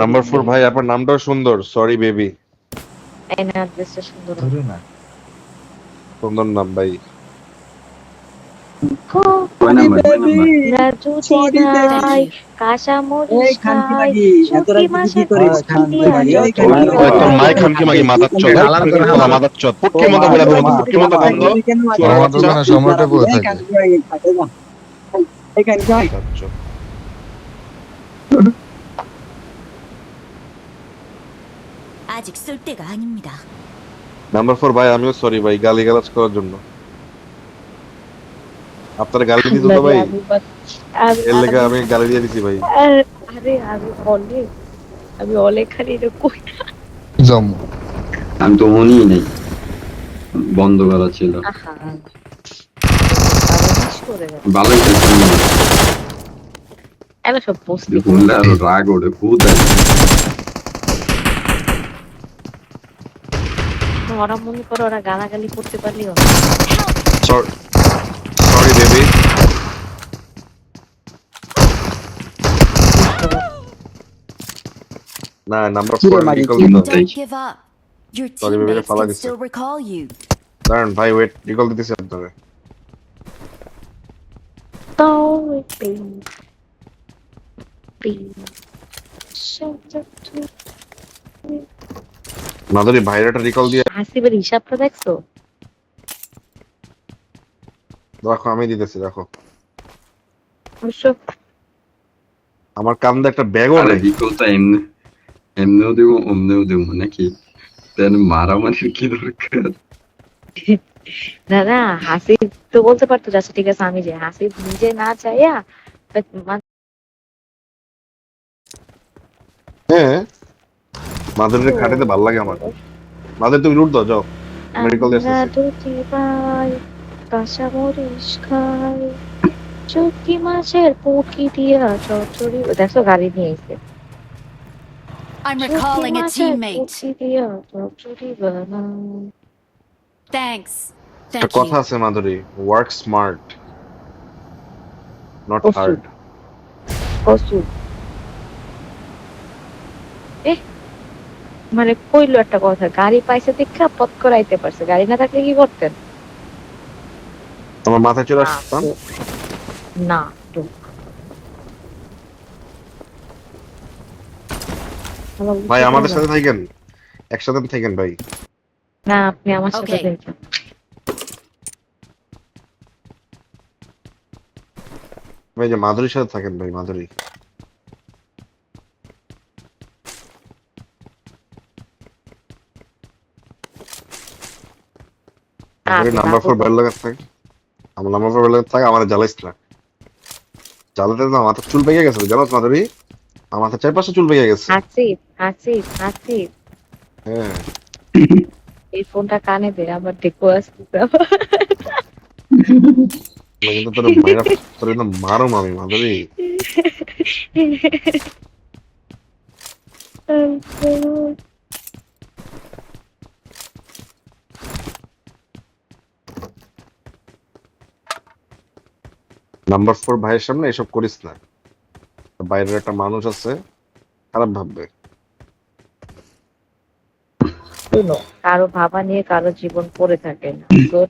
Number four ভাই আপনার নামটাও সুন্দর। সরি বেবি এই না অ্যাড্রেসটা সুন্দর। ধরো না। সুন্দর নাম ভাই। সময়টা পুরো এই থাকে। খানকি লাগি খাতে যা এই খানকি লাগি মাদার চোদ। 아직 쏠 때가 아닙니다. নাম্বার ফোর ভাই আমিও সরি ভাই গালি গালাজ করার জন্য আপনার গালি দিত তো ভাই এর লেগে আমি গালি দিয়ে দিছি ভাই আরে আমি অলে আমি অলে খালি এটা কই জম আমি তো মনেই নেই বন্ধ করা ছিল আহা আবার মিস করে গেল ভালোই খেলছি এলা সব পোস্ট বললে আরো রাগ ওঠে খুদ ওরা মনে করো ওরা গালাগালি করতে পারলেও সরি বেবি না নাম্বার কি রে ফোর মাগি, রিকল দিতে up. Baby, teammates ফালা you. দাঁড়ান ভাই ওয়েট রিকল দিতেছি আপনারে তাও পেন পেন মাধুরী ভাইরাটা রিকল দিয়ে হাসিবের হিসাবটা দেখছ? দেখো আমি দিতেছি দেখো। অবশ্য আমার কান্দে একটা ব্যাগও আরে নেই। বিকলটা এমনি এমনিও দেবো অমনিও দেবো নাকি তেন মারামারির কি দরকার? না না হাসিব তো বলতে পারতো যাচ্ছে ঠিক আছে আমি যে হাসিব নিজে না চাইয়া হ্যাঁ। মাধুরীর খাটিতে ভালো লাগে আমার। মাধুরী তুমি রুট দাও যাও। Medical আমরা assistant. দুটি ভাই কাঁচা মরিচ খাই। চুটকি মাছের পুটকি দিয়া চচ্চড়ি দেখো গাড়ি নিয়ে এসে। I'm recalling a teammate. Thanks. Thank কথা আছে মাধুরী ওয়ার্ক স্মার্ট নট অবশ্যই। হার্ড কসু। এ মানে কইলো একটা কথা গাড়ি পাইছে দেখা পথ করাইতে পারছে গাড়ি না থাকলে কি করতেন? আমার মাথায় চলে আসতাম না ভাই আমাদের সাথে থাকেন একসাথে থাকেন ভাই। না আপনি আমার সাথে. দেখেন ভাই যে মাধুরীর সাথে থাকেন ভাই মাধুরী। নাম্বার ফোর লাগাত আমার নাম্বার ফোর বেল লাগাত থাক আমার জ্বালাইস না। জ্বালাতে না মাথার চুল পেকে গেছে জানোস মাধুরী আমার মাথার চারপাশে চুল পেকে গেছে। হাসিব হাসিব হাসিব হ্যাঁ। এই ফোনটা কানে দে আমার দেখো আসতে কিন্তু তোর মায়েরা তোর একদম মাধুরী নাম্বার ফোর ভাইয়ের সামনে এসব করিস না। বাইরের একটা মানুষ আছে খারাপ ভাববে। শোনো কারও ভাবা নিয়ে কারও জীবন পড়ে থাকে না।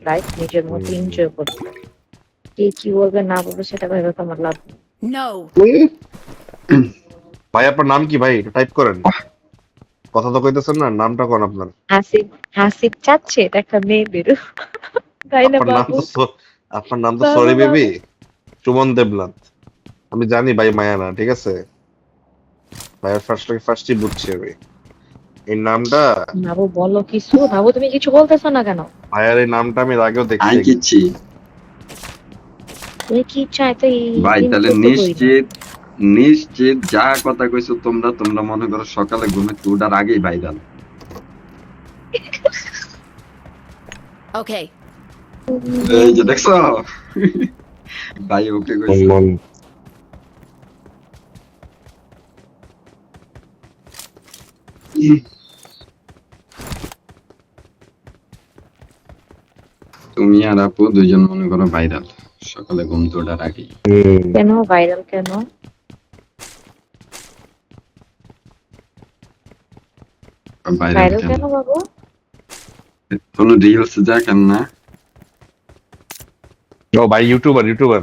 লাইফ নিজের মতো এনজয় করতে কে কি বলবে না বলবে সেটা ভেবে তো আমার লাভ। ভাই আপনার নাম কি ভাই? একটু টাইপ করেন। কথা তো কইতেছেন না নামটা কোন আপনার? হাসিব হাসিব চাচ্ছে এটা একটা মেয়ে বেরো। তাই না বাবু আপনার নাম তো সরি বাবা। সুমন দেবনাথ। আমি জানি ভাই মায়া না ঠিক আছে? ভাইয়ের ফার্স্ট ফার্স্টই বুঝছি আমি। এই নামটা? বাবু বলো কিছু। বাবু তুমি কিছু বলতেছো না কেন? ভাইয়ের এই নামটা আমি আগেও দেখছি কি চাই তো ভাই তাহলে। নিশ্চিত নিশ্চিত যা কথা কইছো তোমরা তোমরা মনে করো সকালে ঘুমে উঠার আগেই ভাইরাল Okay. এই যে দেখছ? ভাই ওকে মন তুমি আর আপু দুজন মনে করো ভাইরাল সকালে ঘুম থেকে ওঠার আগেই। কেন? ভাইরাল কেন? ভাইরাল ভাইরাল কেন? কেন বাবু? কোনো রিলস দেখেন না। ও ভাই ইউটিউবার ইউটিউবার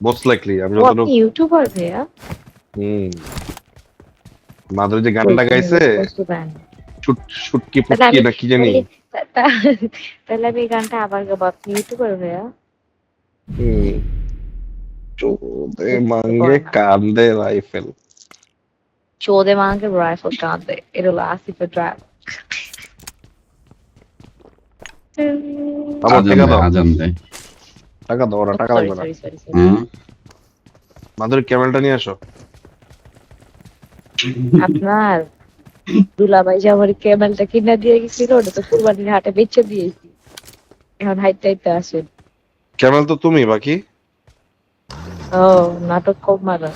মোস্ট লাইকলি আমি যতটুকু ইউটিউবার ভাইয়া? হুম। মাধুরী যে গানটা গাইছে ছুটকি পুটকি না কি জানি। তাহলে আমি এই গানটা আবার গাবো। আপনি ইউটিউবার ভাইয়া? হুম। চোদে মাঙ্গে কান্দে রাইফেল। চোদে মাকে রাইফেল কাঁদে এটা হলো আসিফের ড্রাইভ আমার দেয় দাও। আজান দেয়। টাকা দাও ওরা টাকা লাগবে না। মাধুরী ক্যামেরাটা নিয়ে আসো। আপনার দুলাভাই যে আমার ক্যামেলটা কিনা দিয়ে গেছিল ওটা তো কুরবানির হাটে বেচে দিয়েছি। এখন হাইতে হাইতে আসেন ক্যামেল তো তুমি বাকি? ও নাটক কম মারা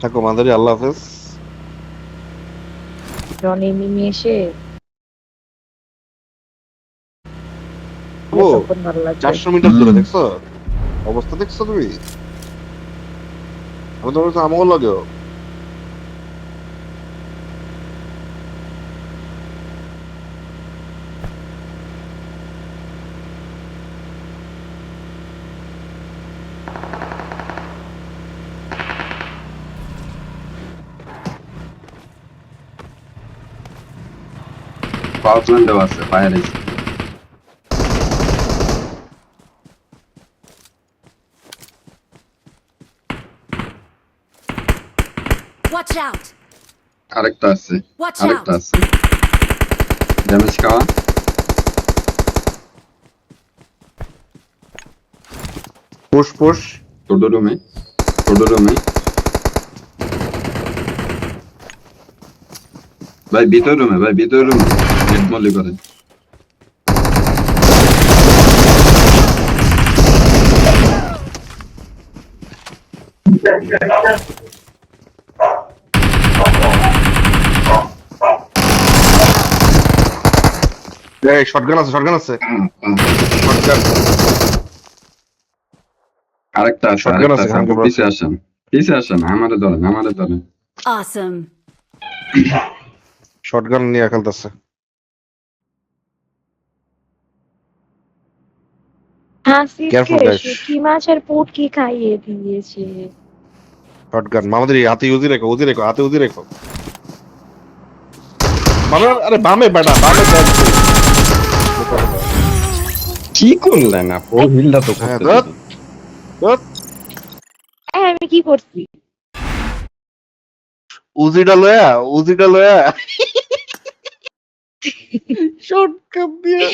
থাকো মাধুরী আল্লাহ হাফেজ। রনি মিমি এসে ও চারশো মিটার দূরে দেখছ? অবস্থা দেখছ তুমি? আমি তোমার কাছে আমও লাগেও। পাওয়ার প্ল্যান্টও আছে Watch out. Arektasy. Watch out. Arektasy. Idziemy skała? Push push. Durdurumu. Durdurumu. Vai bitor room, vai bitor room. Net molly করে। Thank you. এই শটগান আছে শটগান আছে। শটগান আরেকটা আছে Shotgun আছে, পিছে আসেন পিছে আসেন আমারে ধরেন আমারে ধরেন। Awesome. শটগান নিয়ে খেলতেছে। খাইয়ে দিয়েছে? শটগান মামাদের হাতে উজি রেখো উজি রেখো হাতে উজি রেখো। বামে আরে বামে বেটা বামে কি করলেন আপু? হিলটা তো হ্যাঁ, করতে ধর। আমি কি করছি? উজিটা লয়া উজিটা লয়া। শটগান দিয়ে।